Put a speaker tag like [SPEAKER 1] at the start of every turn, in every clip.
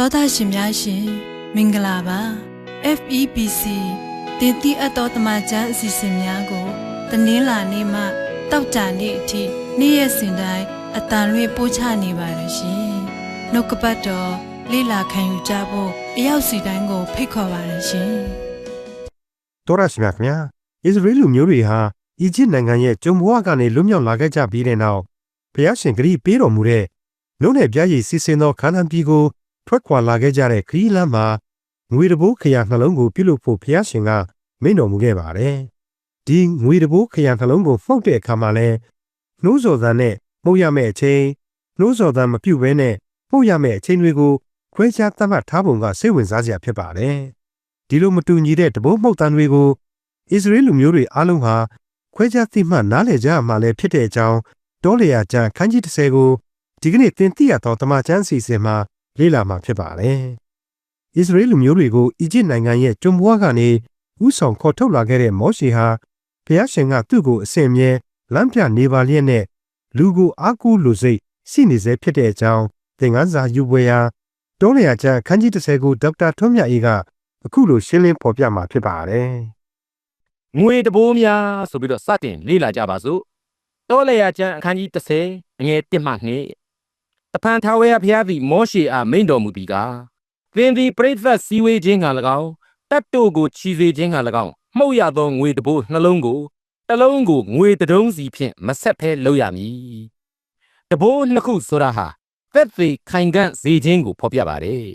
[SPEAKER 1] တောသားရှင်များရှင်မင်္ဂလာပါ FEBC တင်တိအပ်တော်တမချန်းအစီအစဉ်များကိုတနင်္လာနေ့မှတောက်ကြနေ့အထိနေ့ရက်စဉ်တိုင်းအတန်လွှင့်ပို့ချနေပါတယ်ရှင်နှုတ်ကပတ်တော်လေ့လာခံယူကြဖို့အရောက်စီတိုင်းကိုဖိတ်ခေါ်ပါတယ်ရှင်
[SPEAKER 2] တော်ရရှိမြခင်ဗျာဣသရေလလူမျိုးတွေဟာအီဂျစ်နိုင်ငံရဲ့ကျုံဘဝကနေလွတ်မြောက်လာခဲ့ကြပြီးတဲ့နောက်ဘုရားရှင်ဂရိပေးတော်မူတဲ့နှုတ်နဲ့ပြားရည်စီစဉ်သောခန္ဓာပြည်ကို ထွက်ခွာလာခဲ့ကြတဲ့ခရီးလမ်းမှာငွေတဘိုးခရာနှလုံးကိုပြုလုပ်ဖို့ဘုရားရှင်ကမိန့်တော်မူခဲ့ပါတယ်ဒီငွေတဘိုးခရာနှလုံးကိုမှုတ်တဲ့အခါမှာလဲနှိုးစော်သံနဲ့မှုတ်ရမယ့်အချိန်နှိုးစော်သံမပြုတ်ဘဲနဲ့မှုတ်ရမယ့်အချိန်တွေကိုခွဲခြားသတ်မှတ်ထားပုံကစိတ်ဝင်စားစရာဖြစ်ပါတယ်ဒီလိုမတူညီတဲ့တဘိုးမှုတ်တန်တွေကိုဣသရေလလူမျိုးတွေအားလုံးဟာခွဲခြားသိမှတ်နားလည်ကြရမှာလည်းဖြစ်တဲ့အကြောင်းတောလေယာကျမ်းခန်းကြီး30ကိုဒီကနေ့သင်သိရသောတမန်ကျမ်းအစီအစဉ်မှာ လေ့လာမှာဖြစ်ပါတယ်။ဣသရေလလူမျိုးတွေကိုအီဂျစ်နိုင်ငံရဲ့ကျွန်းဘွားကနေဥဆောင်ခေါ်ထုတ်လာခဲ့တဲ့မောရှေဟာဘုရားရှင်ကသူ့ကိုအစဉ်မြဲလမ်းပြနေပါလျက်နဲ့လူကိုအားကိုးလို့စိတ်ရှိနေစေဖြစ်တဲ့အကြောင်းသင်ခန်းစာယူပွဲရာတောလေယာကျမ်းခန်းကြီး30ကိုဒေါက်တာထွန်းမြတ်အေးကအခုလိုရှင်းလင်းဖော်ပြမှာဖြစ်ပါတယ်။
[SPEAKER 3] ငွေတဘိုးများဆိုပြီးတော့စတင်လေ့လာကြပါစို့တောလေယာကျမ်းအခန်းကြီး30အငယ်1မှ2 တဖန်ထာဝရဘုရားသည်မောရှေအားမိန့်တော်မူသည်ကားသင်သည်ပရိသတ်စည်းဝေးခြင်းက၎င်းတတ်တို့ကိုချီစေခြင်းက၎င်းမှုတ်ရသောငွေတဘိုးနှလုံးကိုတစ်လုံးကိုငွေတစ်တုံးစီဖြင့်မဆက်ဖဲလုပ်ရမည်တဘိုးနှစ်ခုဆိုတာဟာသက်သေခိုင်ကန့်စေခြင်းကိုဖော်ပြပါတယ်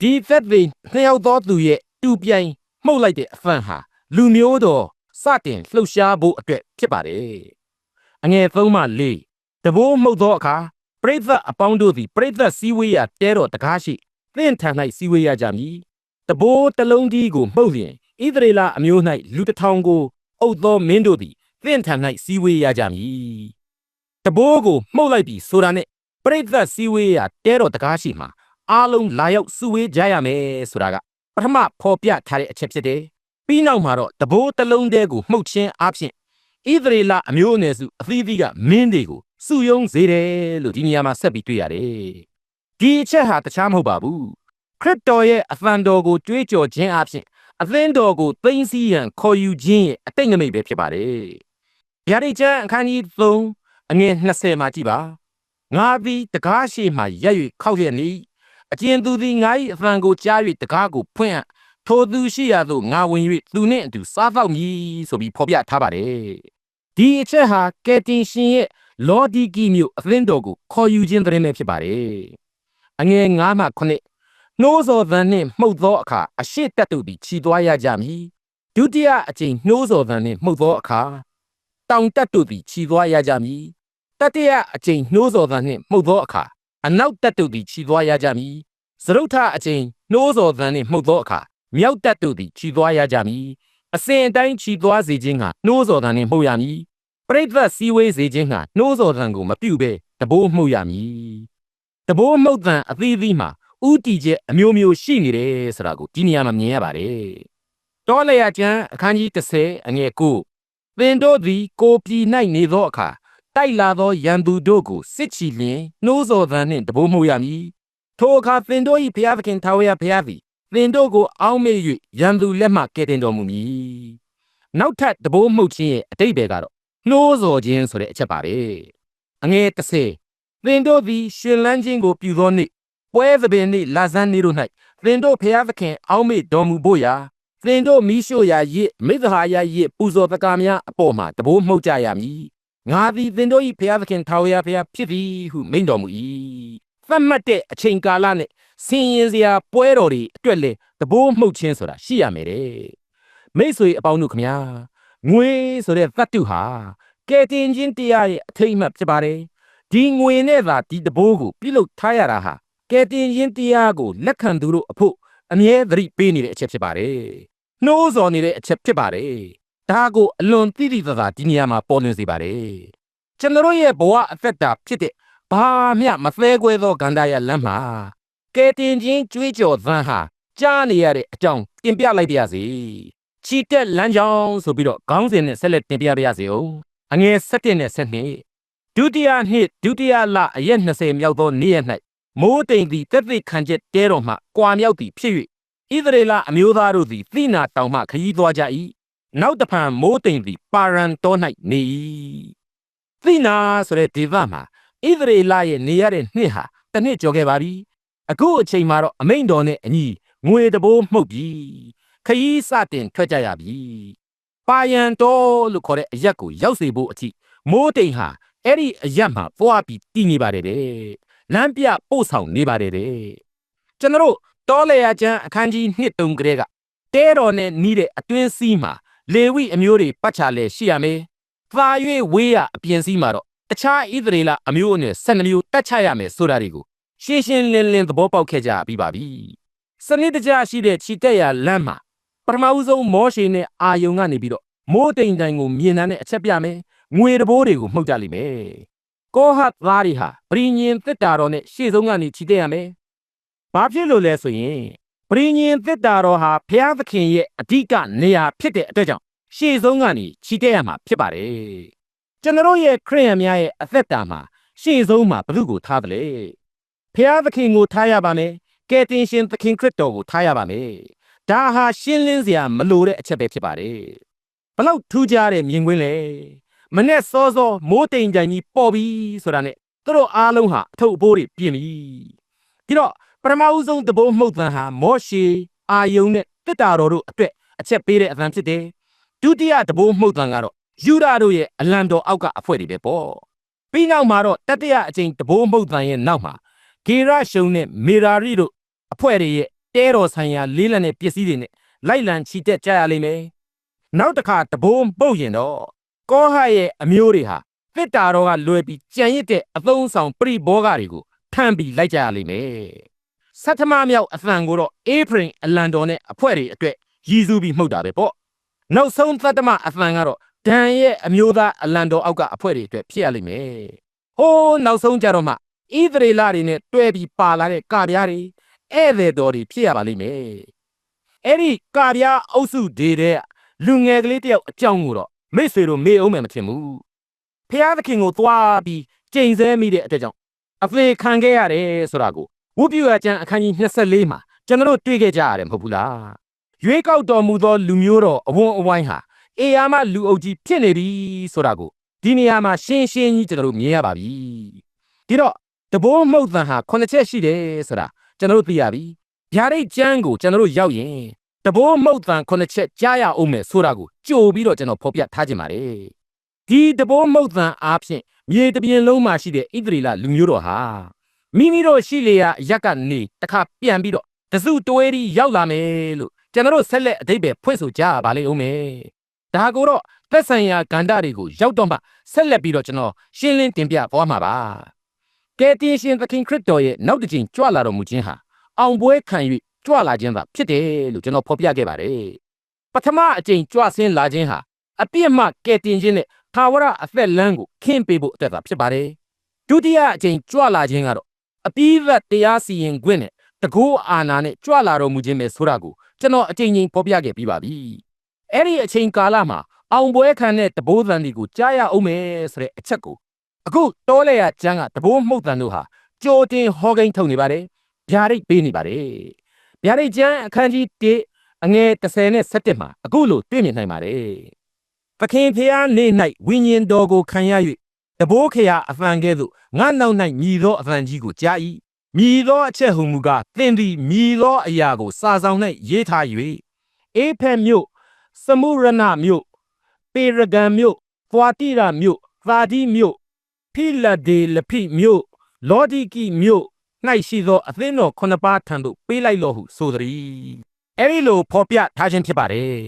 [SPEAKER 3] ဒီသက်သေနှစ်ယောက်သောသူရဲ့တူပြိုင်မှုတ်လိုက်တဲ့အဖန်ဟာလူမျိုးတော်စတင်လှုပ်ရှားဖို့အတွက်ဖြစ်ပါတယ်။အငယ်3မှ4တဘိုးမှုတ်သောအခါပ ရိသတ်အပေါင်းတို့သည်ပရိသတ်စည်းဝေးရာတဲတော်တကားရှိသင်ထံ၌စည်းဝေးရကြမည်။တဘိုးတစ်လုံးကြီးကိုမှုတ်လျင်ဣသရေလအမျိုး၌လူတစ်ထောင်ကိုအုပ်သောမင်းတို့သည်သင်ထံ၌စည်းဝေးရကြမည်။တဘိုးကိုမှုတ်လိုက်ပြီးဆိုတာနဲ့ပရိသတ်စည်းဝေးရာတဲတော်တကားရှိမှာအားလုံးလာရောက်စုဝေးကြရမယ်ဆိုတာကပထမဖော်ပြထားတဲ့အချက်ဖြစ်တယ်။ပြီးနောက်မှာတော့တဘိုးတစ်လုံးတည်းကိုမှုတ်ချင်းအဖြစ်ဣသရေလအမျိုးအနွယ်စုအသီးသီးကမင်းတွေကို စုယုံစေတယ်လို့ဒီနေရာမှာဆက်ပြီးတွေ့ရတယ်။ဒီအချက်ဟာတခြားမဟုတ်ပါဘူး။ခရစ်တော်ရဲ့အသံတော်ကိုကြွေးကြော်ခြင်းအဖြစ်အသင်းတော်ကိုသိမ်းဆည်းရန်ခေါ်ယူခြင်းရဲ့အတိတ်ငမိတ်ပဲဖြစ်ပါတယ်။ဗျာဒိတ်ကျမ်းအခန်းကြီး3အငယ်20မှာကြည့်ပါ။ငါသည်တကားရှိမှရက်၍ခောက်ရနီအကျဉ်သူသည်ငါ၏အသံကိုကြား၍တကားကိုဖွင့်အပ်ထိုသူရှိရာသို့ငါဝင်၍သူနှင့်အတူစားတော့မည်ဆိုပြီးဖော်ပြထားပါတယ်။ဒီအချက်ဟာကယ်တင်ရှင်ရဲ့ လော်ဒီကီမျိုးအသင်းတော်ကိုခေါ်ယူခြင်းသတင်းပဲဖြစ်ပါတယ်။အငယ်9မှ9နှိုးစော်သံနှင့်မှုတ်သောအခါအရှိတက်တို့သည်ခြီသွားရကြမည်။ဒုတိယအကြိမ်နှိုးစော်သံနှင့်မှုတ်သောအခါတောင်တက်တို့သည်ခြီသွားရကြမည်။တတိယအကြိမ်နှိုးစော်သံနှင့်မှုတ်သောအခါအနောက်တက်တို့သည်ခြီသွားရကြမည်။သရုတ်ထအကြိမ်နှိုးစော်သံနှင့်မှုတ်သောအခါမြောက်တပ်တို့သည်ခြီသွားရကြမည်အစဉ်အတိုင်းခြီသွားစေခြင်းကနှိုးစော်သံနှင့်မှုတ်ရမည် ပရိသတ်စည်းဝေးစေခြင်းကနှိုးစော်သံကိုမပြုတ်ဘဲတဘိုးမှုတ်ရမည်တဘိုးမှုတ်သံအသီးသီးမှာဥတီချက်အမျိုးမျိုးရှိနေတယ်ဆိုတာကိုဒီနေရာမှာမြင်ရပါတယ်တောလျာကျမ်းအခန်းကြီး30အငယ်9သင်တို့သည်ကိုပြည်၌နေသောအခါတိုက်လာသောရန်သူတို့ကိုစစ်ချီလျင်နှိုးစော်သံနှင့်တဘိုးမှုတ်ရမည်ထိုအခါသင်တို့၏ဘုရားသခင်ထာဝရဘုရားသည်သင်တို့ကိုအောင်းမေ့၍ရန်သူလက်မှကယ်တင်တော်မူမည်။နောက်ထပ်တဘိုးမှုတ်ခြင်းရဲ့အတိတ်ပဲကတော့ နှိုးဆော်ခြင်းဆိုတဲ့အချက်ပါပဲ။အငယ်30သင်တို့သည်ရှင်လန်းခြင်းကိုပြုသောနေ့ပွဲသဘင်နေ့လာဇန်နေ့တို့၌သင်တို့ဖျားသခင်အောင်းမေ့တော်မူဖို့ရာသင်တို့မိရှို့ရာရစ်မိသဟာယရစ်ပူဇော်တကားများအပေါ်မှာတဘိုးမှုတ်ကြရမည်။ငါသည်သင်တို့၏ဖျားသခင်ထာဝရဘုရားဖြစ်သည်ဟုမိန့်တော်မူ၏။သတ်မှတ်တဲ့အချိန်ကာလနဲ့ဆင်ရင်စရာပွဲတော်တွေအတွက်လေတဘိုးမှုတ်ခြင်းဆိုတာရှိရမယ်တဲ့မိတ်ဆွေအပေါင်းတို့ခမညာ ငွေဆိုတဲ့သတ္တုဟာကဲတင်ချင်းတရားရဲ့အထိတ်အမှတ်ဖြစ်ပါတယ်ဒီငွေနဲ့သာဒီတဘိုးကိုပြုလုပ်ထားရတာဟာကဲတင်ချင်းတရားကိုလက်ခံသူတို့အဖို့အမြဲသတိပေးနေတဲ့အချက်ဖြစ်ပါတယ်နှိုးဆော်နေတဲ့အချက်ဖြစ်ပါတယ်ဒါကိုအလွန်သိသိသာသာဒီနေရာမှာပေါ်လွင်စေပါတယ်ကျွန်တော်ရဲ့ဘဝအသက်တာဖြစ်တဲ့ဘာမျှမသဲကွဲသောဂန္ဓာရလမ်းမှာကဲတင်ချင်းကြွေးကြော်သံဟာကြားနေရတဲ့အကြောင်းတင်ပြလိုက်ပါရစေ ချီတက်လမ်းကြောင်းဆိုပြီးတော့ခေါင်းစဉ်နဲ့ဆက်လက်တင်ပြပါရစေဦးအငယ်7နဲ့7ဒုတိယနှစ်ဒုတိယလအရက်20မြောက်သောနေ့ရက်၌မိုးတိမ်သည်တက်သိခံချက်တဲတော်မှကွာမြောက်သည်ဖြစ်၍ဣသရေလအမျိုးသားတို့သည်သိနာတောင်မှခရီးသွားကြ၏နောက်တဖန်မိုးတိမ်သည်ပါရန်တော်၌နေ၏သိနာဆိုတဲ့ဒေသမှာဣသရေလရဲ့နေရတဲ့နှစ်ဟာတစ်နှစ်ကျော်ခဲ့ပါပြီအခုအချိန်မှာတော့အမိန်တော်နဲ့အညီငွေတဘိုးမှုတ်ပြီ ခရီးစတင်ထွက်ကြရပြီပါရန်တော်လို့ခေါ်တဲ့အရက်ကိုရောက်စေဖို့အထိမိုးတိမ်ဟာအဲ့ဒီအရက်မှာသွားပြီးတည်နေပါတယ်တဲ့လမ်းပြပို့ဆောင်နေပါတယ်တဲ့ကျွန်တော်တို့တောလေယာကျမ်းအခန်းကြီး1တုံကလေးကတဲတော်နဲ့နီးတဲ့အတွင်းစည်းမှာလေဝိအမျိုးတွေပတ်ချလဲရှိရမယ်။သာ၍ဝေးရအပြင်စည်းမှာတော့တခြားဣသရေလအမျိုးအနွယ်12မျိုးတတ်ချရမယ်ဆိုတာတွေကိုရှင်းရှင်းလင်းလင်းသဘောပေါက်ခဲ့ကြပြီးပါပြီ။စနစ်တကျရှိတဲ့ခြိတက်ရလမ်းမှာ ပထမဦးဆုံးမောရှေနဲ့အာယုံကနေပြီးတော့မိုးတိမ်တိုင်ကိုမြင်တဲ့အချက်ပြမယ်။ငွေတဘိုးတွေကိုမှုတ်ကြလိမ့်မယ်။ကောဟတ်သားတွေဟာပရိညင်တစ်တာတော်နဲ့ရှေ့ဆုံးကနေခြိတက်ရမယ်။ဘာဖြစ်လို့လဲဆိုရင်ပရိညင်တစ်တာတော်ဟာဘုရားသခင်ရဲ့အဓိကနေရာဖြစ်တဲ့အတွက်ကြောင့်ရှေ့ဆုံးကနေခြိတက်ရမှာဖြစ်ပါတယ်။ကျွန်တော်ရဲ့ခရိယန်များရဲ့အသက်တာမှာရှေ့ဆုံးမှာဘု து ကိုထားတယ်လေ။ဘုရားသခင်ကိုထားရပါမယ်။ကယ်တင်ရှင်သခင်ခရစ်တော်ကိုထားရပါမယ်။ ဒါဟာရှင်းလင်းစရာမလိုတဲ့အချက်ပဲဖြစ်ပါတယ်။ဘလောက်ထူးခြားတဲ့မြင်ကွင်းလဲ။မနဲ့စောစောမိုးတိမ်ကြိုင်ကြီးပေါ်ပြီဆိုတာနဲ့သူတို့အားလုံးဟာအထုပ်အပိုးတွေပြင်ပြီ။ဒီတော့ပထမဦးဆုံးတဘိုးမှုတ်သံဟာမောရှေအာယုန်နဲ့တစ်တာတော်တို့အတွက်အချက်ပေးတဲ့အသံဖြစ်တယ်။ဒုတိယတဘိုးမှုတ်သံကတော့ယူဒာတို့ရဲ့အလံတော်အောက်ကအဖွဲ့တွေပဲပေါ့။ပြီးနောက်မှာတော့တတိယအကြိမ်တဘိုးမှုတ်သံရဲ့နောက်မှာဂေရရှုံနဲ့မေရာရီတို့အဖွဲ့တွေရဲ့ တဲတော်ဆိုင်ရာလေးလက်နဲ့ပစ္စည်းတွေနဲ့လိုက်လံချီတက်ကြရလိမ့်မယ်။နောက်တစ်ခါတဘိုးပုတ်ရင်တော့ကောဟရဲ့အမျိုးတွေဟာတစ်တာတော်ကလွယ်ပြီးကြံရစ်တဲ့အသုံးဆောင်ပရိဘောဂတွေကိုထမ်းပြီးလိုက်ကြရလိမ့်မယ်။ဆဋ္ဌမမြောက်အသံကိုတော့အေဖရင်အလန်တော်နဲ့အဖွဲ့တွေအတွက်ရည်စူးပြီးမှုတ်တာပဲပေါ့။နောက်ဆုံးသတ္တမအသံကတော့ဒန်ရဲ့အမျိုးသားအလန်တော်အောက်ကအဖွဲ့တွေအတွက်ဖြစ်ရလိမ့်မယ်။ဟိုးနောက်ဆုံးကြတော့မှဣသရေလတွေနဲ့တွဲပြီးပါလာတဲ့ကဗျာတွေ ဧည့်သည်တော်တွေဖြစ်ရပါလိမ့်မယ်။အဲ့ဒီကဗျာအုပ်စုတွေတဲ့လူငယ်ကလေးတယောက်အကြောင်းကိုတော့မိတ်ဆွေတို့မေ့အောင်မယ်မထင်ဘူး။ဖျားသခင်ကိုသွားပြီးကြိမ်ဆဲမိတဲ့အတွက်ကြောင့်အဖေခံခဲ့ရတယ်ဆိုတာကိုဝုပြူအကျမ်းအခန်းကြီး24မှာကျွန်တော်တို့တွေ့ခဲ့ကြရတယ်မဟုတ်ဘူးလား။ရွေးကောက်တော်မူသောလူမျိုးတော်အဝန်းအဝိုင်းဟာအေယာမလူအုပ်ကြီးဖြစ်နေပြီဆိုတာကိုဒီနေရာမှာရှင်းရှင်းကြီးကျွန်တော်တို့မြင်ရပါပြီ။ဒီတော့တဘိုးမှုတ်သံဟာခုနှစ်ချက်ရှိတယ်ဆိုတာ ကျွန်တော်တို့သိရပြီ။ဗျာဒိတ်ကျမ်းကိုကျွန်တော်တို့ရောက်ရင်တဘိုးမှုတ်သံခုနှစ်ချက်ကြားရအောင်မယ်ဆိုတာကိုကြိုပြီးတော့ကျွန်တော်ဖော်ပြထားခြင်းပါတယ်။ဒီတဘိုးမှုတ်သံအားဖြင့်မြေတပြင်လုံးမှာရှိတဲ့ဣသရေလလူမျိုးတော်ဟာမိမိတို့ရှိလေရာအရက်ကနေတခါပြန်ပြီးတော့တစုတွဲရီရောက်လာမယ်လို့ကျွန်တော်တို့ဆက်လက်အတိတ်ပဲဖွင့်ဆိုကြပါလိမ့်ဦးမယ်။ဒါကိုတော့သက်ဆိုင်ရာကန္တာတွေကိုရောက်တော့မှဆက်လက်ပြီးတော့ကျွန်တော်ရှင်းလင်းတင်ပြသွားမှာပါ။ ကယ်တင်ရှင်သခင်ခရစ်တော်ရဲ့နောက်တစ်ချိန်ကြွလာတော်မူခြင်းဟာအောင်ပွဲခံ၍ကြွလာခြင်းသာဖြစ်တယ်လို့ကျွန်တော်ဖော်ပြခဲ့ပါတယ်။ပထမအချိန်ကြွဆင်းလာခြင်းဟာအပြစ်မှကယ်တင်ခြင်းနဲ့သာဝရအသက်လမ်းကိုခင်းပေးဖို့အတွက်သာဖြစ်ပါတယ်။ဒုတိယအချိန်ကြွလာခြင်းကတော့အပိဓာတ်တရားစီရင်ခွင့်နဲ့တကောအာနာနဲ့ကြွလာတော်မူခြင်းပဲဆိုတာကိုကျွန်တော်အချိန်ချင်းဖော်ပြခဲ့ပြီးပါပြီ။အဲ့ဒီအချိန်ကာလမှာအောင်ပွဲခံတဲ့တဘိုးသံတွေကိုကြားရအောင်မယ်ဆိုတဲ့အချက်ကို အခုတောလဲရကျန်းကတဘိုးမှုတ်တန်တို့ဟာကြိုတင်ဟောကိန်းထုတ်နေပါတယ်။ဗျာဒိတ်ပေးနေပါတယ်။ဗျာဒိတ်ကျန်းအခန်းကြီး1အငယ်30နဲ့17မှာအခုလိုတွေ့မြင်နိုင်ပါတယ်။သခင်ဖျားနေ၌ဝိညာဉ်တော်ကိုခံရ၍တဘိုးခရာအဖန်ကဲ့သို့ငါနောက်၌မြည်သောအဖန်ကြီးကိုကြား၏မြည်သောအချက်ဟုမူကားသင်သည်မြည်သောအရာကိုစာဆောင်၌ရေးထား၍အေဖက်မြို့စမုရဏမြို့ပေရဂံမြို့သွာတိရမြို့သာဒီမြို့ ဖိလဒေလဖိမြို့လောဒီကိမြို့၌ရှိသောအသင်းတော်ခုနှစ်ပါးထံသို့ပေးလိုက်လော့ဟုဆိုသည်အဲ့ဒီလိုဖော်ပြထားခြင်းဖြစ်ပါတယ်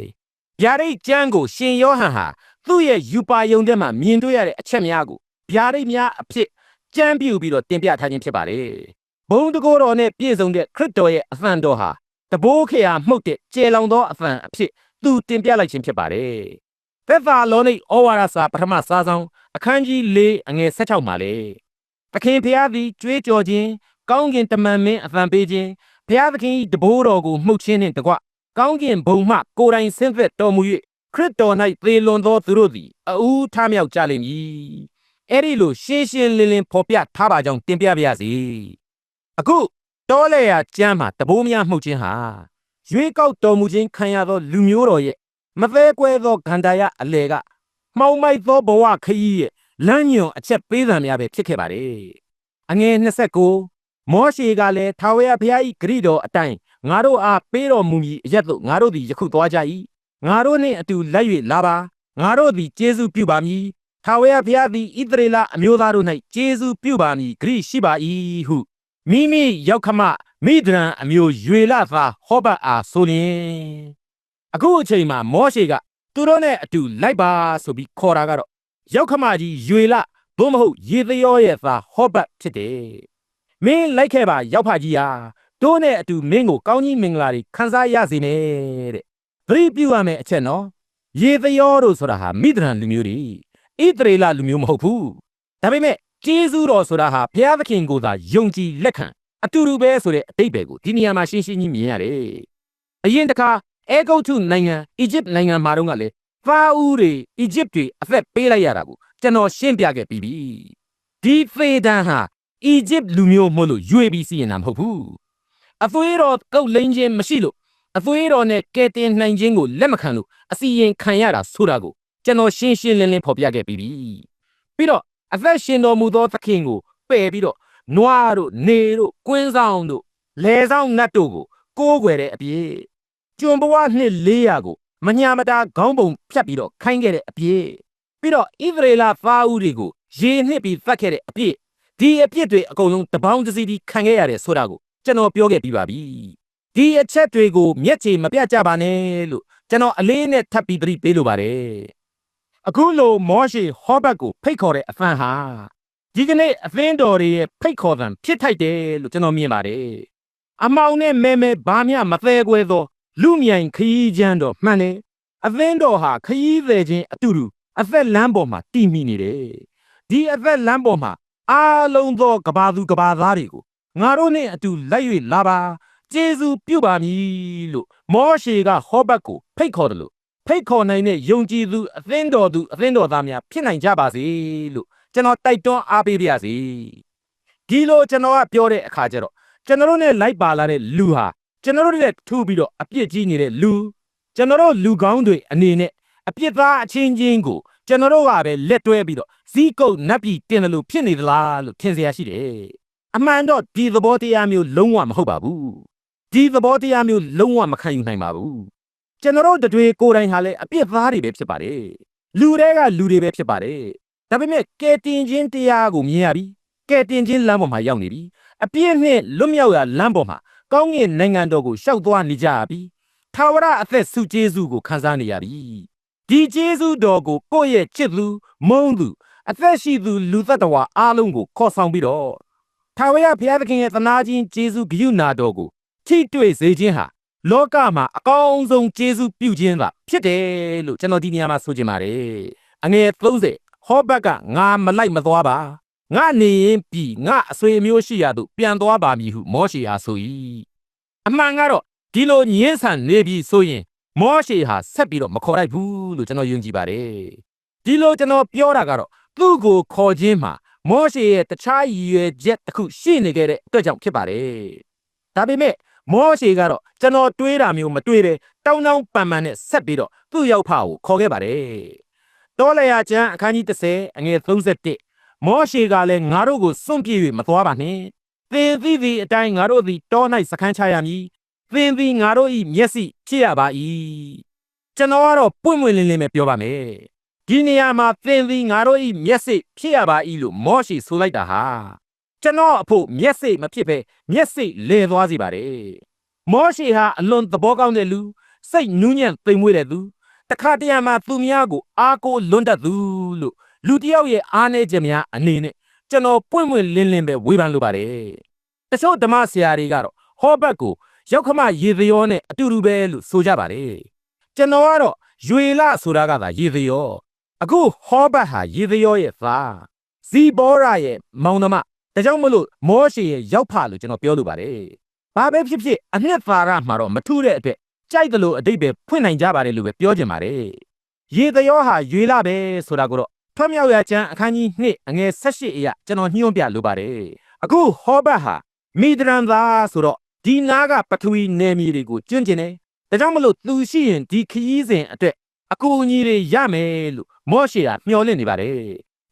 [SPEAKER 3] ဗျာဒိတ်ကျမ်းကိုရှင်ယောဟန်ဟာသူ့ရဲ့ယူပါယုံထဲမှာမြင်တွေ့ရတဲ့အချက်များကိုဗျာဒိတ်များအဖြစ်ကြမ်းပြုပြီးတော့တင်ပြထားခြင်းဖြစ်ပါတယ်ဘုံတကောတော်နဲ့ပြည့်စုံတဲ့ခရစ်တော်ရဲ့အသံတော်ဟာတဘိုးခေယာမှုတ်တဲ့ကျေလောင်သောအသံအဖြစ်သူတင်ပြလိုက်ခြင်းဖြစ်ပါတယ် သက်သာလောနိဩဝါဒစာပထမစာဆောင်အခန်းကြီး၄အငယ်16မှာလေသခင်ဖျားသည်ကြွေးကြော်ခြင်းကောင်းကင်တမန်မင်းအသံပေးခြင်းဘုရားသခင်၏တဘိုးတော်ကိုမှုတ်ခြင်းနှင့်တကွကောင်းကင်ဘုံမှကိုယ်တိုင်ဆင်းသက်တော်မူ၍ခရစ်တော်၌သေလွန်သောသူတို့သည်အူးထမြောက်ကြလိမ့်မည်အဲ့ဒီလိုရှင်းရှင်းလင်းလင်းဖော်ပြထားပါကြောင်းတင်ပြပါရစေအခုတောလဲရကျမ်းမှာတဘိုးများမှုတ်ခြင်းဟာရွေးကောက်တော်မူခြင်းခံရသောလူမျိုးတော်ရဲ့ မသေးကွဲသောဂန္ဓာယအလေကမှောင်မိုက်သောဘဝခရီးရဲ့လမ်းညွန်အချက်ပေးသံများပဲဖြစ်ခဲ့ပါတယ်အငယ်29မောရှေကလည်းထာဝရဘုရား၏ဂရိတော်အတိုင်းငါတို့အားပေးတော်မူမည်အရက်သို့ငါတို့သည်ယခုသွားကြ၏ငါတို့နှင့်အတူလက်၍လာပါငါတို့သည်ကျေးဇူးပြုပါမည်ထာဝရဘုရားသည်ဣသရေလအမျိုးသားတို့၌ကျေးဇူးပြုပါမည်ဂရိရှိပါ၏ဟုမိမိရောက်ခမမိဒရန်အမျိုးရွေလသာဟောဘတ်အားဆိုလျင် အခုအချိန်မှာမောရှေကသူတို့နဲ့အတူလိုက်ပါဆိုပြီးခေါ်တာကတော့ရောက်ခမကြီးရွေလဘုမဟုတ်ရေသရောရဲ့သာဟောဘတ်ဖြစ်တယ်မင်းလိုက်ခဲ့ပါရောက်ဖကြီးဟာတို့နဲ့အတူမင်းကိုကောင်းကြီးမင်္ဂလာတွေခံစားရစေနဲ့တဲ့သတိပြုရမယ်အချက်နော်ရေသရောတို့ဆိုတာဟာမိဒရန်လူမျိုးတွေဣသရေလလူမျိုးမဟုတ်ဘူးဒါပေမဲ့ကျေးဇူးတော်ဆိုတာဟာဘုရားသခင်ကိုသာယုံကြည်လက်ခံအတူတူပဲဆိုတဲ့အတိတ်ပဲကိုဒီနေရာမှာရှင်းရှင်းကြီးမြင်ရတယ်။အရင်တခါ အဲဂုတ်ထုနိုင်ငံအီဂျစ်နိုင်ငံမှာတော့ကလည်းဖာဦးတွေအီဂျစ်တွေအသက်ပေးလိုက်ရတာကိုကျွန်တော်ရှင်းပြခဲ့ပြီးပြီ။ဒီဖေဒန်ဟာအီဂျစ်လူမျိုးမို့လို့ရွေပြီးစီရင်တာမဟုတ်ဘူး။အသွေးတော်ကုတ်လိန်ခြင်းမရှိလို့အသွေးတော်နဲ့ကဲတင်နိုင်ခြင်းကိုလက်မခံလို့အစီရင်ခံရတာဆိုတာကိုကျွန်တော်ရှင်းရှင်းလင်းလင်းဖော်ပြခဲ့ပြီးပြီ။ပြီးတော့အသက်ရှင်တော်မူသောသခင်ကိုပယ်ပြီးတော့နွားတို့နေတို့ကွင်းဆောင်တို့လဲဆောင်နတ်တို့ကိုကိုးကွယ်တဲ့အပြည့် ကျွံဘဝနှစ်400ကိုမညာမတာခေါင်းပုံဖြတ်ပြီးတော့ခိုင်းခဲ့တဲ့အပြည့်ပြီးတော့ဣသရေလသားဦးတွေကိုရေနှစ်ပြီးသတ်ခဲ့တဲ့အပြည့်ဒီအပြစ်တွေအကုန်လုံးတပေါင်းတစည်းတီးခံခဲ့ရတယ်ဆိုတာကိုကျွန်တော်ပြောခဲ့ပြီးပါပြီဒီအချက်တွေကိုမျက်ခြေမပြတ်ကြပါနဲ့လို့ကျွန်တော်အလေးနဲ့ထပ်ပြီးသတိပေးလိုပါတယ်အခုလိုမောရှေဟောဘတ်ကိုဖိတ်ခေါ်တဲ့အဖန်ဟာဒီကနေ့အသင်းတော်တွေရဲ့ဖိတ်ခေါ်သံဖြစ်ထိုက်တယ်လို့ကျွန်တော်မြင်ပါတယ်အမောင်နဲ့မဲမဲဘာမျှမသေးခွဲသော လူမြိုင်ခရီးချမ်းတော်မှန်တယ်အသင်းတော်ဟာခရီးသည်ချင်းအတူတူအသက်လမ်းပေါ်မှာတည်မိနေတယ်ဒီအသက်လမ်းပေါ်မှာအားလုံးသောကဘာသူကဘာသားတွေကိုငါတို့နဲ့အတူလိုက်၍လာပါကျေးဇူးပြုပါမည်လို့မောရှေကဟောဘတ်ကိုဖိတ်ခေါ်တယ်လို့ဖိတ်ခေါ်နိုင်တဲ့ယုံကြည်သူအသင်းတော်သူအသင်းတော်သားများဖြစ်နိုင်ကြပါစေလို့ကျွန်တော်တိုက်တွန်းအားပေးပါရစေဒီလိုကျွန်တော်ကပြောတဲ့အခါကျတော့ကျွန်တော်တို့နဲ့လိုက်ပါလာတဲ့လူဟာ ကျွန်တော်တို့လည်းထူပြီးတော့အပြစ်ကြီးနေတဲ့လူကျွန်တော်တို့လူကောင်းတွေအနေနဲ့အပြစ်သားအချင်းချင်းကိုကျွန်တော်တို့ကပဲလက်တွဲပြီးတော့ဇီးကုတ်နတ်ပြည်တင်တယ်လို့ဖြစ်နေသလားလို့ထင်စရာရှိတယ်အမှန်တော့ဒီသဘောတရားမျိုးလုံးဝမဟုတ်ပါဘူးဒီသဘောတရားမျိုးလုံးဝမခံယူနိုင်ပါဘူးကျွန်တော်တို့တွေကိုယ်တိုင်ဟာလည်းအပြစ်သားတွေပဲဖြစ်ပါတယ်လူတွေကလူတွေပဲဖြစ်ပါတယ်ဒါပေမဲ့ကဲတင်ချင်းတရားကိုမြင်ရပြီကဲတင်ချင်းလမ်းပေါ်မှာရောက်နေပြီအပြစ်နဲ့လွတ်မြောက်ရာလမ်းပေါ်မှာ ကောင်းကင်နိုင်ငံတော်ကိုရှောက်သွားနေကြရပြီထာဝရအသက်ဆုကျေးဇူးကိုခံစားနေရပြီဒီကျေးဇူးတော်ကိုကိုယ့်ရဲ့ချစ်သူမုန်းသူအသက်ရှိသူလူသက်တော်အားလုံးကိုခေါ်ဆောင်ပြီးတော့ထာဝရဘုရားသခင်ရဲ့သနာခြင်းကျေးဇူးဂရုဏာတော်ကိုထိတွေ့စေခြင်းဟာလောကမှာအကောင်းဆုံးကျေးဇူးပြုခြင်းသာဖြစ်တယ်လို့ကျွန်တော်ဒီနေရာမှာဆိုချင်ပါတယ်အငယ်30ဟောဘတ်ကငါမလိုက်မသွားပါ ငါနေရင်ပြီငါအဆွေအမျိုးရှိရာသို့ပြန်သွားပါမည်ဟုမောရှေအားဆို၏အမှန်ကတော့ဒီလိုညင်းဆန်နေပြီဆိုရင် မောရှေဟာဆက်ပြီးတော့မခေါ်လိုက်ဘူးလို့ကျွန်တော်ယုံကြည်ပါတယ်ဒီလိုကျွန်တော်ပြောတာကတော့သူ့ကိုခေါ်ခြင်းမှာမောရှေရဲ့တခြားရည်ရွယ်ချက်တစ်ခုရှိနေခဲ့တဲ့အတွက်ကြောင့်ဖြစ်ပါတယ်ဒါပေမဲ့မောရှေကတော့ကျွန်တော်တွေးတာမျိုးမတွေးတဲ့တောင်းတောင်းပန်ပန်နဲ့ဆက်ပြီးတော့သူ့ရောက်ဖကိုခေါ်ခဲ့ပါတယ်တောလျာကျမ်းအခန်းကြီး30အငယ်31 မောရှေကလည်းငါတို့ကိုစွန့်ပြေး၍မသွားပါနှင့်သင်သိသည့်အတိုင်းငါတို့သည်တော၌စခန်းချရမည်သင်သည်ငါတို့၏မျက်စိဖြစ်ရပါ၏ကျွန်တော်ကတော့ပွင့်ပွင့်လင်းလင်းပဲပြောပါမယ်ဒီနေရာမှာသင်သည်ငါတို့၏မျက်စိဖြစ်ရပါ၏လို့မောရှေဆိုလိုက်တာဟာကျွန်တော်အဖို့မျက်စိမဖြစ်ပဲမျက်စိလဲသွားစေပါတယ်မောရှေဟာအလွန်သဘောကောင်းတဲ့လူစိတ်နူးညံ့သိမ်မွေ့တဲ့သူတခါတရံမှာသူများကိုအားကိုးလွန်းတတ်သူလို့ လူတစ်ယောက်ရဲ့အားနည်းချက်များအနေနဲ့ကျွန်တော်ပွင့်ပွင့်လင်းလင်းပဲဝေဖန်လိုပါတယ်တချို့ဓမ္မဆရာတွေကတော့ဟောဘတ်ကိုရောက်ခမရေသရောနဲ့အတူတူပဲလို့ဆိုကြပါတယ်ကျွန်တော်ကတော့ရွေလဆိုတာကသာရေသရောအခုဟောဘတ်ဟာရေသရောရဲ့သားဇီဘောရာရဲ့မောင်နှမဒါကြောင့်မလို့မောရှေရဲ့ရောက်ဖလို့ကျွန်တော်ပြောလိုပါတယ်ဘာပဲဖြစ်ဖြစ်အနှစ်သာရမှာတော့မထူးတဲ့အတွက်ကြိုက်တယ်လို့အတိတ်ပဲဖွင့်နိုင်ကြပါတယ်လို့ပဲပြောချင်ပါတယ်ရေသရောဟာရွေလပဲဆိုတာကိုတော့ ထွတ်မြောက်ရကျမ်းအခန်းကြီး2အငယ်18အရာကျွန်တော်ညွှန်ပြလိုပါတယ်အခုဟောဘတ်ဟာမိဒရန်သာဆိုတော့ဒီနားကပထဝီနယ်မြေတွေကိုကျွန့်ကျင်တယ်ဒါကြောင့်မလို့သူရှိရင်ဒီခရီးစဉ်အတွက်အကူအညီတွေရမယ်လို့မောရှေကမျှော်လင့်နေပါတယ်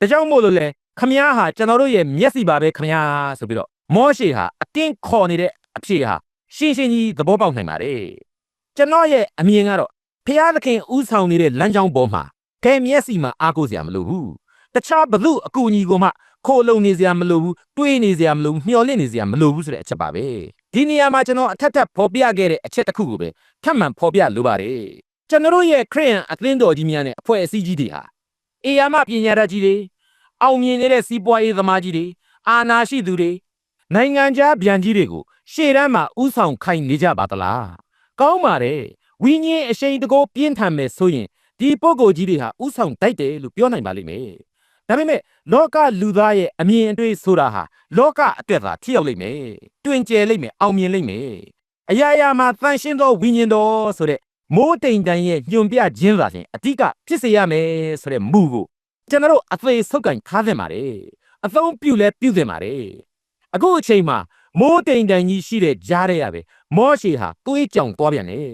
[SPEAKER 3] ဒါကြောင့်မို့လို့လဲခမည်းဟာကျွန်တော်တို့ရဲ့မျက်စိပါပဲခမည်းဆိုပြီးတော့မောရှေဟာအတင်းခေါ်နေတဲ့အဖြစ်ဟာရှင်းရှင်းကြီးသဘောပေါက်နိုင်ပါတယ်ကျွန်တော်ရဲ့အမြင်ကတော့ဖျားသခင်ဥဆောင်နေတဲ့လမ်းကြောင်းပေါ်မှာ ခဲမျက်စိမှာအားကိုးစရာမလိုဘူးတခြားဘလို့အကူအညီကိုမှခိုးလုံနေစရာမလိုဘူးတွေးနေစရာမလိုဘူးမျှော်လင့်နေစရာမလိုဘူးဆိုတဲ့အချက်ပါပဲဒီနေရာမှာကျွန်တော်အထက်ထပ်ဖော်ပြခဲ့တဲ့အချက်တစ်ခုကိုပဲထပ်မံဖော်ပြလိုပါတယ်ကျွန်တော်တို့ရဲ့ခရိယန်အသင်းတော်ကြီးများနဲ့အဖွဲ့အစည်းကြီးတွေဟာအေယာမပညာတတ်ကြီးတွေအောင်မြင်နေတဲ့စီးပွားရေးသမားကြီးတွေအာနာရှိသူတွေနိုင်ငံခြားဗျံကြီးတွေကိုရှေ့တန်းမှာဥဆောင်ခိုင်းနေကြပါသလားကောင်းပါတယ်ဝိညာဉ်အရှိန်တကောပြင်းထန်မယ်ဆိုရင် ဒီပုဂ္ဂိုလ်ကြီးတွေဟာဥဆောင်တိုက်တယ်လို့ပြောနိုင်ပါလိမ့်မယ်ဒါပေမဲ့လောကလူသားရဲ့အမြင်အတွေ့ဆိုတာဟာလောကအတွက်သာထိရောက်လိမ့်မယ်တွင်ကျယ်လိမ့်မယ်အောင်မြင်လိမ့်မယ်အရာရာမှာတန်ရှင်းသောဝိညာဉ်တော်ဆိုတဲ့မိုးတိမ်တန်ရဲ့ညွန်ပြခြင်းသာချင်းအတိကဖြစ်စေရမယ်ဆိုတဲ့မူကိုကျွန်တော်တို့အသေးဆုပ်ကင်ထားသင့်ပါတယ်အသုံးပြုလဲပြုသင့်ပါတယ်အခုအချိန်မှာမိုးတိမ်တန်ကြီးရှိတဲ့ကြားထဲရပဲမောရှေဟာတွေးကြောင်သွားပြန်တယ်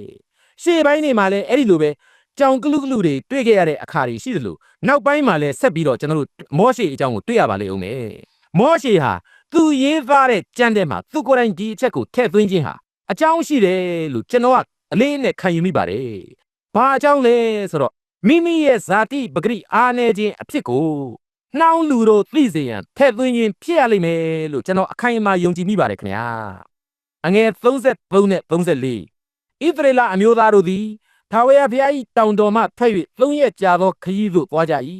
[SPEAKER 3] ရှေ့ပိုင်းနေမှာလဲအဲ့ဒီလိုပဲ ကြောင်ကလူကလူတွေတွေ့ခဲ့ရတဲ့အခါတွေရှိသလိုနောက်ပိုင်းမှာလည်းဆက်ပြီးတော့ကျွန်တော်တို့မောရှေအကြောင်းကိုတွေ့ရပါလိမ့်ဦးမယ်မောရှေဟာသူရေးသားတဲ့ကြမ်းတဲ့မှာသူကိုယ်တိုင်ဒီအချက်ကိုထည့်သွင်းခြင်းဟာအကြောင်းရှိတယ်လို့ကျွန်တော်ကအလေးနဲ့ခံယူမိပါတယ်ဘာအကြောင်းလဲဆိုတော့မိမိရဲ့ဇာတိပဂရိအာနေခြင်းအဖြစ်ကိုနှောင်းလူတို့သိစေရန်ထည့်သွင်းခြင်းဖြစ်ရလိမ့်မယ်လို့ကျွန်တော်အခိုင်အမာယုံကြည်မိပါတယ်ခင်ဗျာအငယ်33နဲ့34ဣသရေလအမျိုးသားတို့သည် ထာဝရဘုရား၏တောင်တော်မှထွက်၍သုံးရက်ကြာသောခရီးသို့သွားကြ၏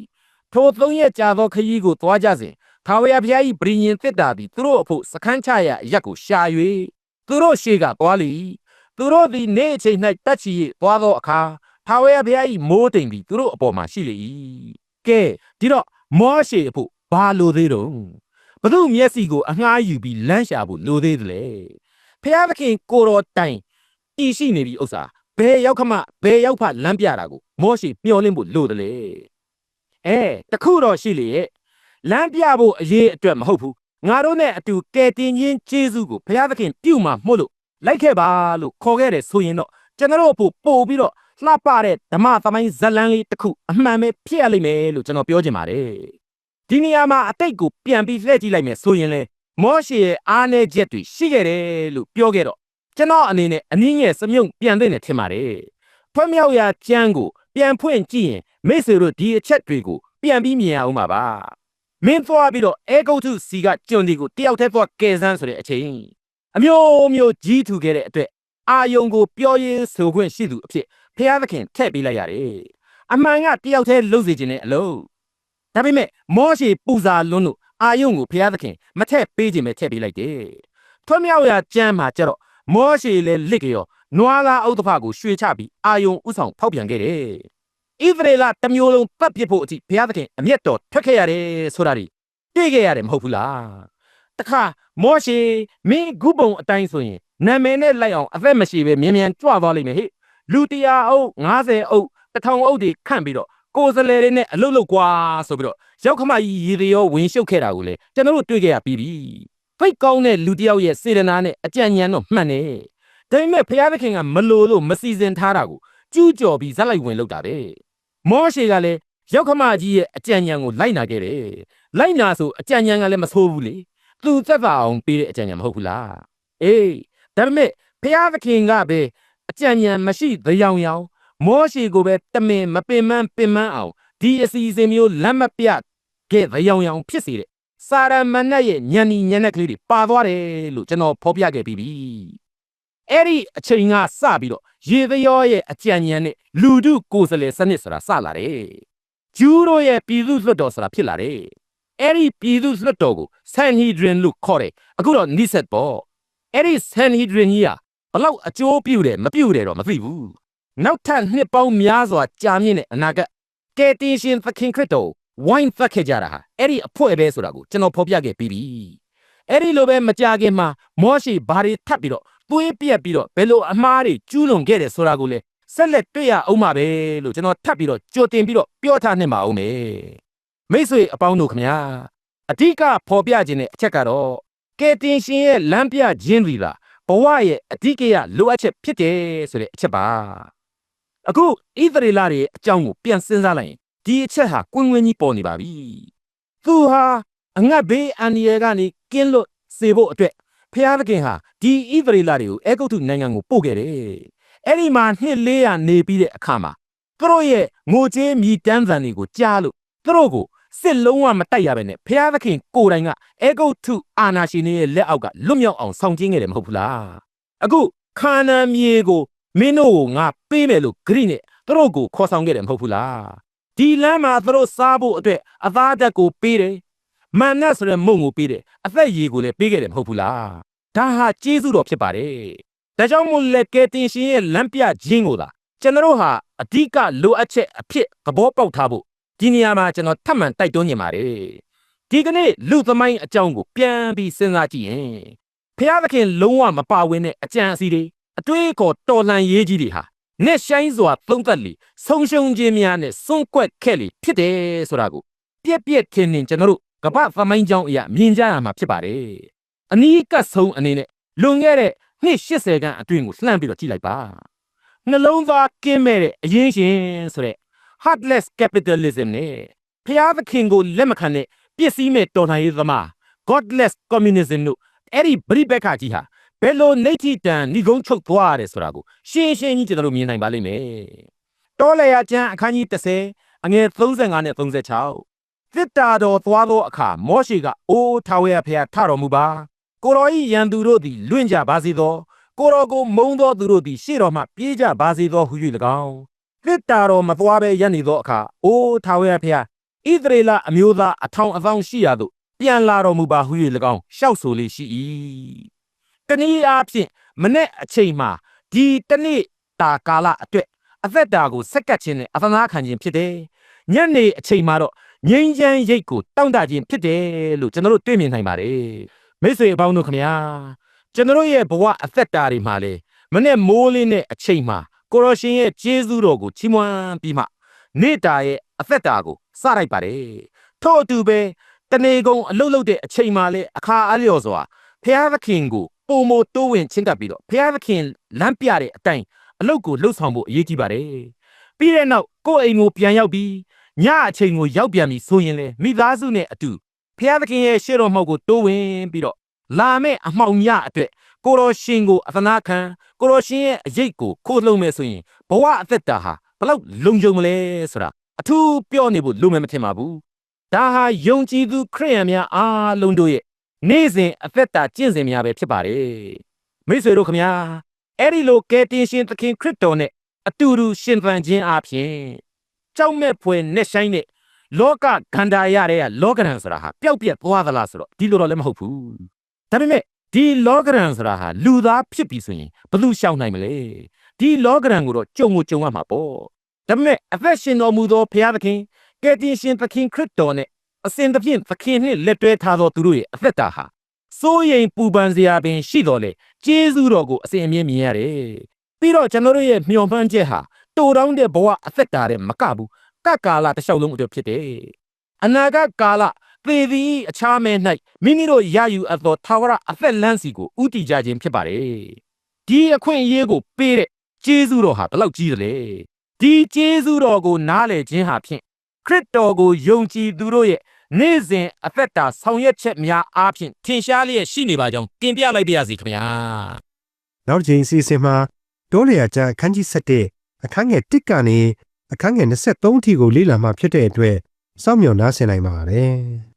[SPEAKER 3] ထိုသုံးရက်ကြာသောခရီးကိုသွားကြစဉ်ထာဝရဘုရား၏ဗြိညင်တစ်တာသည်သူတို့အဖို့စခန်းချရာအရက်ကိုရှာ၍သူတို့ရှေ့ကသွားလေ၏သူတို့သည်နေ့အချိန်၌တက်ချီ၍သွားသောအခါထာဝရဘုရား၏မိုးတိမ်သည်သူတို့အပေါ်မှာရှိလေ၏ကဲဒီတော့မောရှေအဖို့ဘာလိုသေးတော့ဘသူမျက်စိကိုအငှားယူပြီးလမ်းရှာဖို့လိုသေးတယ်လေဘုရားသခင်ကိုတော်တိုင်တည်ရှိနေပြီဥစ္စာ ဘယ်ရောက်ခမဘယ်ရောက်ဖလမ်းပြတာကိုမောရှိမျောလင့်ဖို့လိုတယ်လေအဲတခုတော့ရှိလေရဲ့လမ်းပြဖို့အရေးအတွက်မဟုတ်ဘူးငါတို့နဲ့အတူကယ်တင်ခြင်းကျေးဇူးကိုဘုရားသခင်ပြုမှာမှုလို့လိုက်ခဲ့ပါလို့ခေါ်ခဲ့တယ်ဆိုရင်တော့ကျွန်တော်တို့အဖို့ပို့ပြီးတော့လှပတဲ့ဓမ္မသမိုင်းဇတ်လန်းလေးတစ်ခုအမှန်ပဲဖြစ်ရလိမ့်မယ်လို့ကျွန်တော်ပြောချင်ပါတယ်ဒီနေရာမှာအတိတ်ကိုပြန်ပြီးလှည့်ကြည့်လိုက်မယ်ဆိုရင်လေမောရှေရဲ့အားနည်းချက်တွေရှိခဲ့တယ်လို့ပြောခဲ့တော့ ကျွန်တော်အနေနဲ့အနည်းငယ်စမြုံပြန်သိနေထင်ပါတယ်။ဖွက်မြောက်ရာကျမ်းကိုပြန်ဖွင့်ကြည့်ရင်မိတ်ဆွေတို့ဒီအချက်တွေကိုပြန်ပြီးမြင်ရအောင်ပါပါ။မင်းသွားပြီးတော့အဲဂုတ်ထုစီကကျွန်ဒီကိုတယောက်တည်းသွားကယ်ဆန်းဆိုတဲ့အချိန်အမျိုးမျိုးကြီးထူခဲ့တဲ့အတွက်အာယုံကိုပြောရင်းဆိုခွင့်ရှိသူအဖြစ်ဖျားသခင်ထည့်ပေးလိုက်ရတယ်။အမှန်ကတယောက်တည်းလှုပ်စေခြင်းနဲ့အလုံးဒါပေမဲ့မောရှေပူဇာလွန်းလို့အာယုံကိုဖျားသခင်မထည့်ပေးခြင်းပဲထည့်ပေးလိုက်တယ်။ထွတ်မြောက်ရာကျမ်းမှာကျတော့ မောရှေလည်းလစ်ကြောနွားသားအုတ်တဖကိုရွှေချပြီးအာယုံဥဆောင်ဖောက်ပြန်ခဲ့တယ်။ဣသရေလတစ်မျိုးလုံးပတ်ပစ်ဖို့အထိဘုရားသခင်အမျက်တော်ထွက်ခဲ့ရတယ်ဆိုတာဒီတွေ့ခဲ့ရတယ်မဟုတ်ဘူးလား။တခါမောရှေမင်းဂုပုံအတိုင်းဆိုရင်နာမည်နဲ့လိုက်အောင်အသက်မရှိပဲမြန်မြန်ကြွသွားလိမ့်မယ်ဟဲ့။လူ100အုပ်90အုပ်1000အုပ်တွေခန့်ပြီးတော့ကိုယ်စလဲတွေနဲ့အလုတ်လုတ်ကွာဆိုပြီးတော့ရောက်ခမကြီးရေတွေရောဝင်ရှုပ်ခဲ့တာကိုလေကျွန်တော်တို့တွေ့ခဲ့ရပြီးပြီ။ ဖိတ်ကောင်းတဲ့လူတစ်ယောက်ရဲ့စေတနာနဲ့အကြံဉာဏ်တော့မှန်တယ်။ဒါပေမဲ့ဘုရားသခင်ကမလိုလို့မစီစဉ်ထားတာကိုကျူးကျော်ပြီးဇက်လိုက်ဝင်လုပ်တာပဲ။မောရှေကလည်းရောက်ခမကြီးရဲ့အကြံဉာဏ်ကိုလိုက်နာခဲ့တယ်။လိုက်နာဆိုအကြံဉာဏ်ကလည်းမဆိုးဘူးလေ။သူသက်သာအောင်ပေးတဲ့အကြံဉာဏ်မဟုတ်ဘူးလား။အေးဒါပေမဲ့ဘုရားသခင်ကပဲအကြံဉာဏ်မရှိသယောင်ယောင်မောရှေကိုပဲတမင်မပင်မပင်မအောင်ဒီအစီအစဉ်မျိုးလက်မပြခဲ့သယောင်ယောင်ဖြစ်စေတဲ့ စာရမဏတ်ရဲ့ညံနီညံနက်ကလေးတွေပါသွားတယ်လို့ကျွန်တော်ဖော်ပြခဲ့ပြီးပြီအဲ့ဒီအချိန်ကစပြီးတော့ရေသရောရဲ့အကြံဉာဏ်နဲ့လူတုကိုယ်စလဲစနစ်ဆိုတာစလာတယ်ဂျူးတို့ရဲ့ပြည်သူ့လွှတ်တော်ဆိုတာဖြစ်လာတယ်အဲ့ဒီပြည်သူ့လွှတ်တော်ကိုဆန်ဟီဒရင်လို့ခေါ်တယ်အခုတော့နိဆက်ပေါ့အဲ့ဒီဆန်ဟီဒရင်ကြီးဟာဘလောက်အကျိုးပြုတယ်မပြုတယ်တော့မသိဘူးနောက်ထပ်နှစ်ပေါင်းများစွာကြာမြင့်တဲ့အနာဂတ်ကယ်တင်ရှင်သခင်ခရစ်တော် ဝိုင်းသက်ခဲ့ကြတာဟာအဲ့ဒီအဖွဲ့ပဲဆိုတာကိုကျွန်တော်ဖော်ပြခဲ့ပြီးပြီအဲ့ဒီလိုပဲမကြခင်မှာမောရှိဘာတွေထပ်ပြီးတော့သွေးပြက်ပြီးတော့ဘယ်လိုအမားတွေကျူးလွန်ခဲ့တယ်ဆိုတာကိုလေဆက်လက်တွေ့ရအောင်ပါပဲလို့ကျွန်တော်ထပ်ပြီးတော့ကြိုတင်ပြီးတော့ပြောထားနေမှာအောင်မယ်မိတ်ဆွေအပေါင်းတို့ခမညာအဓိကဖော်ပြခြင်းတဲ့အချက်ကတော့ကကယ်တင်ရှင်ရဲ့လမ်းပြခြင်းသည်လားဘဝရဲ့အဓိကရလိုအပ်ချက်ဖြစ်တယ်ဆိုတဲ့အချက်ပါအခုဣသရေလတွေရဲ့အကြောင်းကိုပြန်စဉ်းစားလိုက်ရင် ဒီအချက်ဟာကွင်းကွင်းကြီးပေါ်နေပါပြီသူဟာအငတ်ဘေးအန္တရာယ်ကနေကင်းလွတ်စေဖို့အတွက်ဖျားသခင်ဟာဒီဣသရေလတွေကိုအဲဂုတ်ထုနိုင်ငံကိုပို့ခဲ့တယ်အဲ့ဒီမှာနှစ်400နေပြီးတဲ့အခါမှာသူတို့ရဲ့ငိုကြေးမြည်တမ်းသံတွေကိုကြားလို့သူတို့ကိုစစ်လုံးဝမတိုက်ရပဲနဲ့ဖျားသခင်ကိုယ်တိုင်ကအဲဂုတ်ထုအာနာရှင်တွေရဲ့လက်အောက်ကလွတ်မြောက်အောင်ဆောင်ကျင်းခဲ့တယ်မဟုတ်ဘူးလားအခုခါနာန်မြေကိုမင်းတို့ကိုငါပေးမယ်လို့ဂရိနဲ့သူတို့ကိုခေါ်ဆောင်ခဲ့တယ်မဟုတ်ဘူးလား ဒီလမ်းမှာသူတို့စားဖို့အတွက်အသားဓာတ်ကိုပေးတယ်မန်နတ်ဆိုတဲ့မုံကိုပေးတယ်အသက်ရည်ကိုလည်းပေးခဲ့တယ်မဟုတ်ဘူးလားဒါဟာကျေးဇူးတော်ဖြစ်ပါတယ်ဒါကြောင့်မို့လက်ကဲတင်ရှင်ရဲ့လမ်းပြခြင်းကိုသာကျွန်တော်တို့ဟာအဓိကလိုအပ်ချက်အဖြစ်သဘောပေါက်ထားဖို့ဒီနေရာမှာကျွန်တော်ထပ်မံတိုက်တွန်းနေပါတယ်ဒီကနေ့လူသမိုင်းအကြောင်းကိုပြန်ပြီးစဉ်းစားကြည့်ရင်ဖျားသခင်လုံးဝမပါဝင်တဲ့အကြံအစီတွေအတွေးအခေါ်တော်လှန်ရေးကြီးတွေဟာ နဲ့ဆိုင်စွာသုံးသက်လီဆုံးရှုံးခြင်းများနဲ့စွန့်ကွက်ခဲ့လီဖြစ်တယ်ဆိုတာကိုပြက်ပြက်ထင်ထင်ကျွန်တော်တို့ကပ္ပသမိုင်းကြောင်းအရာမြင်ကြရမှာဖြစ်ပါတယ်အနီးကပ်ဆုံးအနေနဲ့လွန်ခဲ့တဲ့နှစ်80ခန်းအတွင်းကိုလှမ်းပြီးတော့ကြည့်လိုက်ပါနှလုံးသားကင်းမဲ့တဲ့အရင်ရှင်ဆိုတဲ့ heartless capitalism နဲ့ဖျားသခင်ကိုလက်မခံတဲ့ပစ္စည်းမဲ့တော်လှန်ရေးသမား godless communism တို့အဲ့ဒီဗြိပက္ခကြီးဟာ ဘယ်လိုနေတိတန်ဏိကုံးချုပ်သွားရတယ်ဆိုတာကိုရှင်းရှင်းကြီးကျွန်တော်တို့မြင်နိုင်ပါလိမ့်မယ်တောလေယာကျမ်းအခန်းကြီး30အငယ်35နဲ့36တစ်တာတော်သွားသောအခါမောရှိကအိုးထာဝရဖျားထတော်မူပါကိုတော်ဤရန်သူတို့သည်လွင့်ကြပါစေသောကိုတော်ကိုမုံသောသူတို့သည်ရှေ့တော်မှပြေးကြပါစေသောဟု၍၎င်းတစ်တာတော်မသွားဘဲရပ်နေသောအခါအိုးထာဝရဖျားဣသရေလအမျိုးသားအထောင်အသောင်းရှိရာသို့ပြန်လာတော်မူပါဟု၍၎င်းရှောက်ဆိုလေးရှိ၏ တနည်းအားဖြင့်မနေ့အချိန်မှာဒီတနေ့တာကာလအတွက်အသက်တာကိုဆက်ကပ်ခြင်းနဲ့အသနာခံခြင်းဖြစ်တယ်ညနေအချိန်မှာတော့ငိမ့်ချမ်းရိတ်ကိုတောင့်တခြင်းဖြစ်တယ်လို့ကျွန်တော်တို့တွေ့မြင်နိုင်ပါတယ်မိတ်ဆွေအပေါင်းတို့ခင်ဗျာကျွန်တော်ရဲ့ဘဝအသက်တာတွေမှာလေမနေ့မိုးလင်းတဲ့အချိန်မှာကိုရရှင်ရဲ့ကျေးဇူးတော်ကိုချီးမွမ်းပြီးမှနေ့တာရဲ့အသက်တာကိုစလိုက်ပါတယ်ထို့အတူပဲတနေကုန်အလုတ်လုတ်တဲ့အချိန်မှလည်းအခါအလျော်စွာဖျားသခင်ကို ပုံမတိုးဝင်ချင်းကပ်ပြီးတော့ဖျားသခင်လမ်းပြတဲ့အတိုင်းအလုတ်ကိုလှုပ်ဆောင်ဖို့အရေးကြီးပါတယ်ပြီးတဲ့နောက်ကိုယ့်အိမ်ကိုပြန်ရောက်ပြီးညအချိန်ကိုရောက်ပြန်ပြီဆိုရင်လေမိသားစုနဲ့အတူဖျားသခင်ရဲ့ရှေ့တော်မှောက်ကိုတိုးဝင်ပြီးတော့လာမယ့်အမှောင်ညအတွက်ကိုတော်ရှင်ကိုအသနာခံကိုတော်ရှင်ရဲ့အရေးကိုခိုးလုံမဲ့ဆိုရင်ဘဝအသက်တာဟာဘလောက်လုံခြုံမလဲဆိုတာအထူးပြောနေဖို့လိုမယ်မထင်ပါဘူးဒါဟာယုံကြည်သူခရိယန်များအားလုံးတို့ရဲ့ နေ့စဉ်အသက်တာကျင့်စဉ်များပဲဖြစ်ပါတယ်မိတ်ဆွေတို့ခမညာအဲ့ဒီလိုကယ်တင်ရှင်သခင်ခရစ်တော်နဲ့အတူတူရှင်သန်ခြင်းအပြင်ကြောက်မဲ့ဖွယ်နဲ့ဆိုင်တဲ့လောကဂန္ဓာရတဲ့လောကရန်ဆိုတာဟာပျောက်ပြက်သွားသလားဆိုတော့ဒီလိုတော့လည်းမဟုတ်ဘူးဒါပေမဲ့ဒီလောကရန်ဆိုတာဟာလူသားဖြစ်ပြီဆိုရင်ဘယ်သူရှောင်နိုင်မလဲဒီလောကရန်ကိုတော့ကြုံကိုကြုံရမှာပေါ့ဒါပေမဲ့အသက်ရှင်တော်မူသောဘုရားသခင်ကယ်တင်ရှင်သခင်ခရစ်တော်နဲ့ အစဉ်သဖြင့်သခင်နှင့်လက်တွဲထားသောသူတို့ရဲ့အသက်တာဟာစိုးရိမ်ပူပန်စရာပင်ရှိတော်လေကျေးဇူးတော်ကိုအစဉ်အမြဲမြင်ရတယ်ပြီးတော့ကျွန်တော်တို့ရဲ့မျှော်မှန်းချက်ဟာတိုတောင်းတဲ့ဘဝအသက်တာတဲ့မကဘူးကကာလတစ်လျှောက်လုံးအတွက်ဖြစ်တယ်အနာဂတ်ကာလသေသည်အခြားမဲ၌မိမိတို့ရယူအပ်သောသာဝရအသက်လန်းစီကိုဥတီကြခြင်းဖြစ်ပါတယ်ဒီအခွင့်အရေးကိုပေးတဲ့ကျေးဇူးတော်ဟာဘယ်လောက်ကြီးသလဲဒီကျေးဇူးတော်ကိုနားလည်ခြင်းဟာဖြင့်ခရစ်တော်ကိုယုံကြည်သူတို့ရဲ့ နေ့စဉ်အသက်တာဆောင်ရွက်ချက်များအားဖြင့်ထင်ရှားလျက်ရှိနေပါကြောင်းတင်ပြလိုက်ပါရစေခင်ဗျာ
[SPEAKER 2] နောက်တစ်ချိန်အစီအစဉ်မှာတောလေယာကျမ်းအခန်းကြီး7အခန်းငယ်1ကနေအခန်းငယ်23အထိကိုလေ့လာမှဖြစ်တဲ့အတွက်စောင့်မျှော်နားဆင်နိုင်ပါပါတယ်။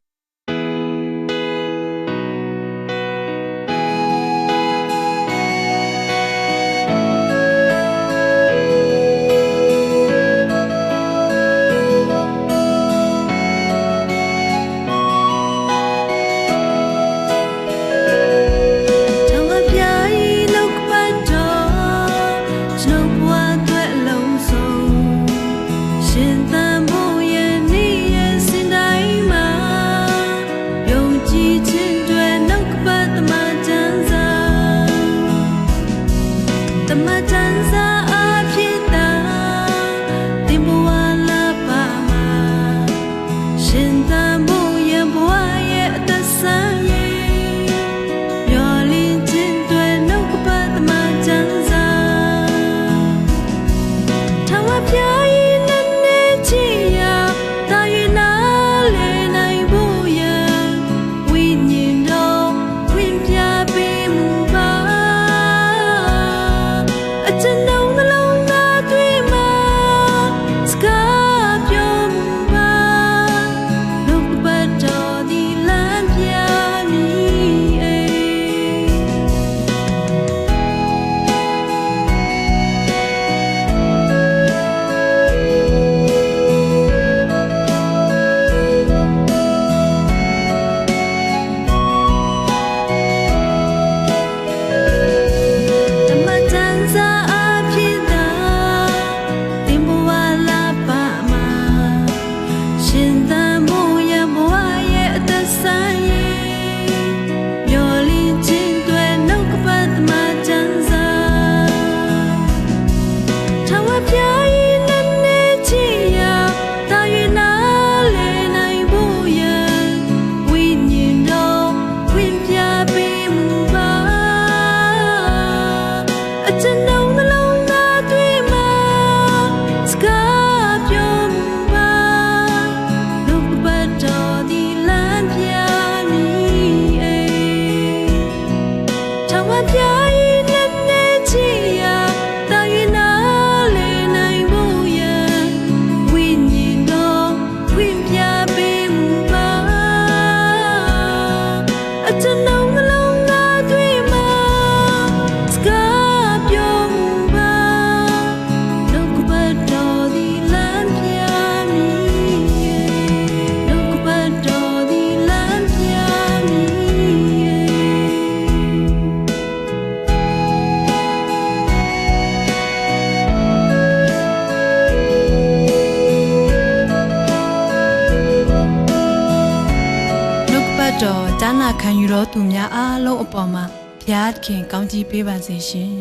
[SPEAKER 1] ခင်百万税先